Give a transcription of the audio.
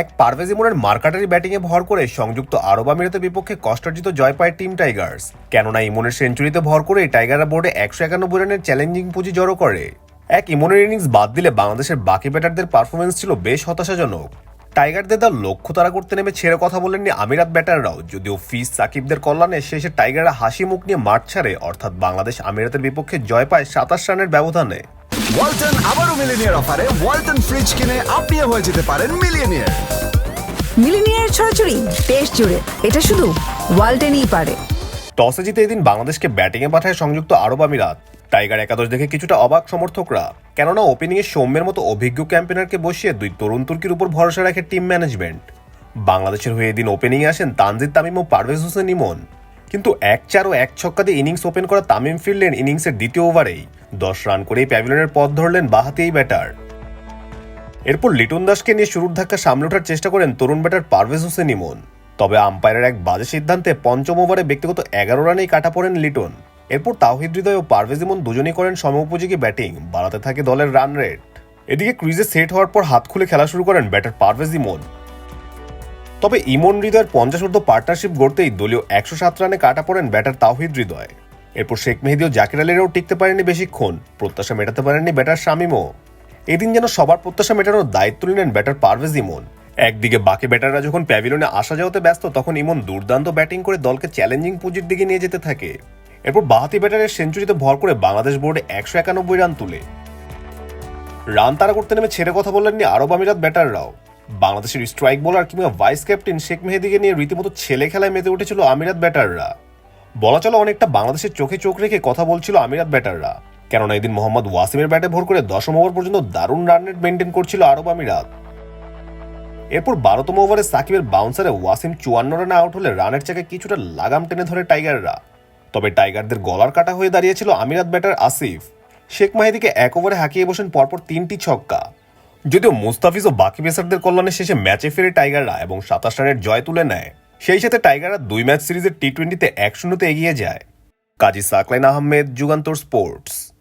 এক পারভেজ ইমনের মার্কাটারি ব্যাটিংয়ে ভর করে সংযুক্ত আরব আমিরাতের বিপক্ষে কষ্টার্জিত জয় পায় টিম টাইগার্স। কেননা ইমনের সেঞ্চুরিতে ভর করে টাইগাররা বোর্ডে একশো একানব্বই রানের চ্যালেঞ্জিং পুঁজি জড়ো করে। এক ইমনের ইনিংস বাদ দিলে বাংলাদেশের বাকি ব্যাটারদের পারফরমেন্স ছিল বেশ হতাশাজনক। টাইগারদের তার লক্ষ্য তারা করতে নেমে ছেড়ে কথা বলেননি আমিরাত ব্যাটাররাও, যদিও ফিস সাকিবদের কল্যাণে শেষে টাইগাররা হাসি মুখ নিয়ে মাঠ ছাড়ে, অর্থাৎ বাংলাদেশ আমিরাতের বিপক্ষে জয় পায় সাতাশ রানের ব্যবধানে। ওয়ালটন আবারও মিলিনিয়ার অফারে ওয়ালটন ফ্রিজ কিনে আপনিও হয়ে যেতে পারেন মিলিয়নিয়ার মিলিনিয়ার ছড়াছড়ি দেশ জুড়ে। এটা শুধু ওয়ালটেনই পারে। টসে জিতে এদিন বাংলাদেশকে ব্যাটিংয়ে পাঠায় সংযুক্ত আরব আমিরাত। টাইগার একাদশ দেখে কিছুটা অবাক সমর্থকরা। কেননা ওপেনিংয়ে সৌম্যের মতো অভিজ্ঞ ক্যাম্পেনারকে বসিয়ে দুই তরুণ তুর্কির উপর ভরসা রাখে টিম ম্যানেজমেন্ট। বাংলাদেশের হয়ে এদিন ওপেনিংয়ে আসেন তানজিদ তামিম ও পারভেজ হোসেন ইমন। কিন্তু এক চার ও এক ছক্কা দিয়ে ইনিংস ওপেন করা তামিম ফিরলেন ইনিংসের দ্বিতীয় ওভারেই। দশ রান করেই প্যাভিলিয়নের পথ ধরলেন বাহাতি এই ব্যাটার। এরপর লিটন দাসকে নিয়ে শুরুর ধাক্কা সামলে ওঠার চেষ্টা করেন তরুণ ব্যাটার পারভেজ হোসেন ইমন। তবে আম্পায়ারের এক বাজে সিদ্ধান্তে পঞ্চম ওভারে ব্যক্তিগত এগারো রানেই কাটা পড়েন লিটন। এরপর তাওহিদ হৃদয় ও পারভেজ ইমন দুজনেই করেন সমউপযোগী ব্যাটিং, বাড়াতে থাকে দলের রান রেট। এদিকে ক্রিজে সেট হওয়ার পর হাত খুলে খেলা শুরু করেন ব্যাটার পারভেজ ইমন। তবে ইমন হৃদয়ের পঞ্চাশ ঊর্ধ্ব পার্টনারশিপ গড়তেই দলীয় একশো সাত রানে কাটা পড়েন ব্যাটার তাওহিদ হৃদয়। এরপর শেখ মেহেদি ও জাকির আলীরাও টিকতে পারেননি বেশিক্ষণ। প্রত্যাশা মেটাতে পারেননি ব্যাটার শামিমও। এদিন যেন সবার প্রত্যাশা মেটানোর দায়িত্ব নিলেন ব্যাটার পারভেজ ইমন। একদিকে বাকি ব্যাটাররা যখন প্যাভিলিয়নে আসা যাওয়াতে ব্যস্ত, তখন ইমন দুর্দান্ত ব্যাটিং করে দলকে চ্যালেঞ্জিং পুঁজির দিকে নিয়ে যেতে থাকে। এরপর বাহাতি ব্যাটারের সেঞ্চুরিতে ভর করে বাংলাদেশ বোর্ডে একশো একানব্বই রান তুলে। রান তারা করতে নেমে ছেড়ে কথা বললেননি আরব আমিরাত ব্যাটাররাও। বাংলাদেশের স্ট্রাইক বোলার কিংবা ভাইস ক্যাপ্টেন শেখ মেহেদিকে নিয়ে রীতিমতো ছেলে খেলায় মেতে উঠেছিল আমিরাত ব্যাটাররা। বলা চলো অনেকটা বাংলাদেশের চোখে চোখ রেখে কথা বলছিল আমিরাত ব্যাটাররা। কেননা এদিন মোহাম্মদ ওয়াসিমের ব্যাটে ভর করে দশম ওভার পর্যন্ত দারুণ রান রেট মেনটেন করছিল আরব আমিরাত। এরপর বারোতম ওভারে সাকিবের বাউন্সারে ওয়াসিম চুয়ান্ন রানে আউট হলে রানের চাকে কিছুটা লাগাম টেনে ধরে টাইগাররা। তবে টাইগারদের গলার কাটা হয়ে দাঁড়িয়েছিল আমিরাত ব্যাটার আসিফ। শেখ মাহিদিকে এক ওভারে হাঁকিয়ে বসেন পরপর তিনটি ছক্কা। যদিও মুস্তাফিজ ও বাকি পেসারদের কল্যাণে শেষে ম্যাচে ফেরে টাইগাররা এবং সাতাশ রানের জয় তুলে নেয়। সেই সাথে টাইগাররা দুই ম্যাচ সিরিজের টি টোয়েন্টিতে এক শূন্যতে এগিয়ে যায়। কাজী সাকলাইন আহমেদ, যুগান্তর স্পোর্টস।